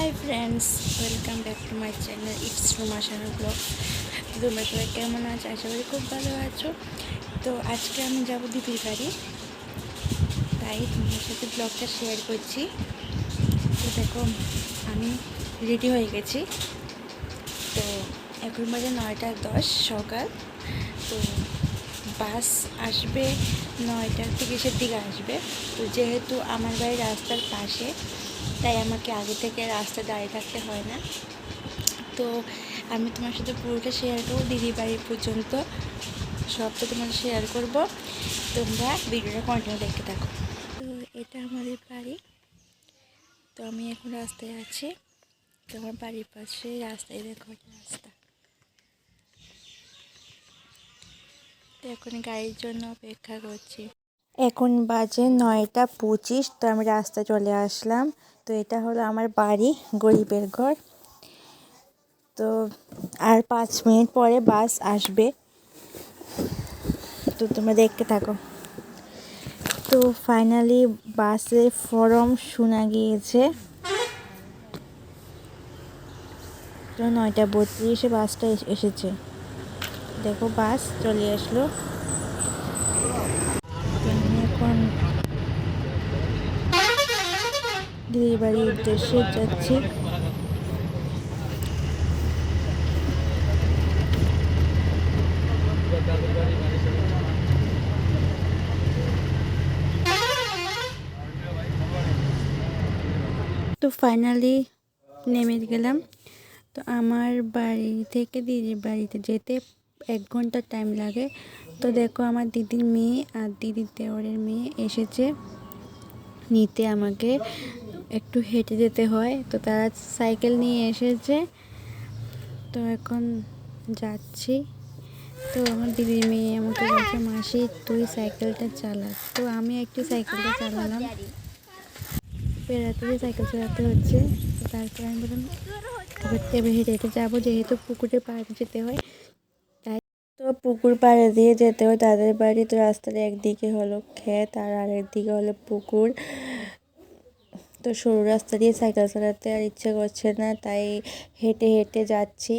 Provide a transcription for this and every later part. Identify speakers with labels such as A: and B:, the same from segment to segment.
A: Hi friends welcome back to my channel it's Ruma Shanu blog তোমরা সবাই কেমন আছো? আশা করি খুব ভালো আছো। তো আজকে আমি যাব দিদির বাড়ি। তাই তোমার সাথে ব্লগটা শেয়ার করছি। তো দেখো, আমি রেডি হয়ে গেছি। তো এখন বাজে নয়টা দশ সকাল। তো বাস আসবে নয়টার থেকে তিরিশের দিকে আসবে। তো যেহেতু আমার বাড়ি রাস্তার পাশে তাই আমাকে আগে থেকে রাস্তায় দাঁড়িয়ে থাকতে হয় না। তো আমি তোমার সাথে পুরোটা শেয়ার করব দিদি বাড়ি পর্যন্ত সবটা তোমার শেয়ার করব। তোমরা ভিডিওটা কন্টিনিউ দেখতে থাকো। তো এটা আমাদের বাড়ি। তো আমি এখন রাস্তায় আছি। তো আমার বাড়ির পাশে রাস্তায় দেখো রাস্তা। তো এখন গাড়ির জন্য অপেক্ষা করছি। এখন বাজে নয়টা পঁচিশ। তো আমি রাস্তায় চলে আসলাম। তো এটা হলো আমার বাড়ি, গরিবের ঘর। তো আর পাঁচ মিনিট পরে বাস আসবে। তো তোমরা দেখতে থাকো। তো ফাইনালি বাসের ফরম শোনা গিয়েছে। তো নয়টা বত্রিশে বাসটা এস- এসেছে। দেখো বাস চলে আসলো তো আমি এখন দিদির বাড়ির উদ্দেশ্যে যাচ্ছি। তো ফাইনালি নেমে গেলাম। তো আমার বাড়ি থেকে দিদির বাড়িতে যেতে এক ঘণ্টা টাইম লাগে। তো দেখো আমার দিদির মেয়ে আর দিদির দেওয়ারের মেয়ে এসেছে। নিতে আমাকে। একটু হেঁটে যেতে হয়। তো তারা সাইকেল নিয়ে এসেছে। তো এখন যাচ্ছি। তো আমার দিদির মেয়ে আমাকে বলছে, মাসি, তুই সাইকেলটা চালা। তো আমি একটু সাইকেলটা চালালাম। বেড়াতে সাইকেল চালাতে হচ্ছে। তারপর আমি বললাম এবার হেঁটে হেঁটে যাব। যেহেতু পুকুরে পাড়ে যেতে হয়, তাই তো পুকুর পাড়ে দিয়ে যেতে হয়। তাদের বাড়ি তো রাস্তার একদিকে হলো ক্ষেত আর আরেক দিকে হলো পুকুর। তো সরু রাস্তা দিয়ে সাইকেল চালাতে আর ইচ্ছে করছে না, তাই হেঁটে হেঁটে যাচ্ছি।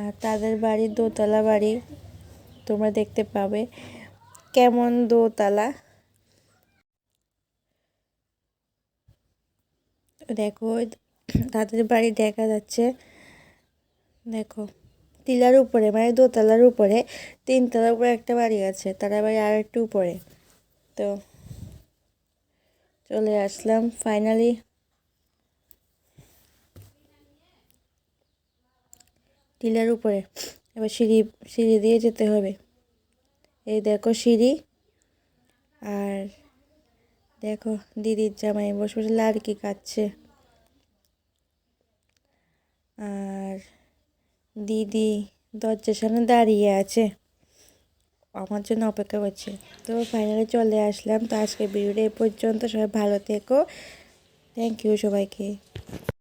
A: আর তাদের বাড়ি দোতলা বাড়ি, তোমরা দেখতে পাবে। কেমন দোতলা? দেখো, তাদের বাড়ি দেখা যাচ্ছে। দেখো, টিলার উপরে মানে দোতলার উপরে, তিনতলার উপরে একটা বাড়ি আছে, তারা বাড়ি আর একটু উপরে। তো চলে আসলাম ফাইনালি টিলার উপরে। এবার সিঁড়ি সিঁড়ি দিয়ে যেতে হবে। এই দেখো সিঁড়ি। আর দেখো দিদির জামাই বসে বসে লাড়কি কাচ্ছে আর দিদি দরজার সামনে দাঁড়িয়ে আছে। আমার জন্য অপেক্ষা করছে। তো ফাইনালি চলে আসলাম। তো আজকে ভিডিওটা এ পর্যন্ত। সবাই ভালো থেকো। থ্যাংক ইউ সবাইকে।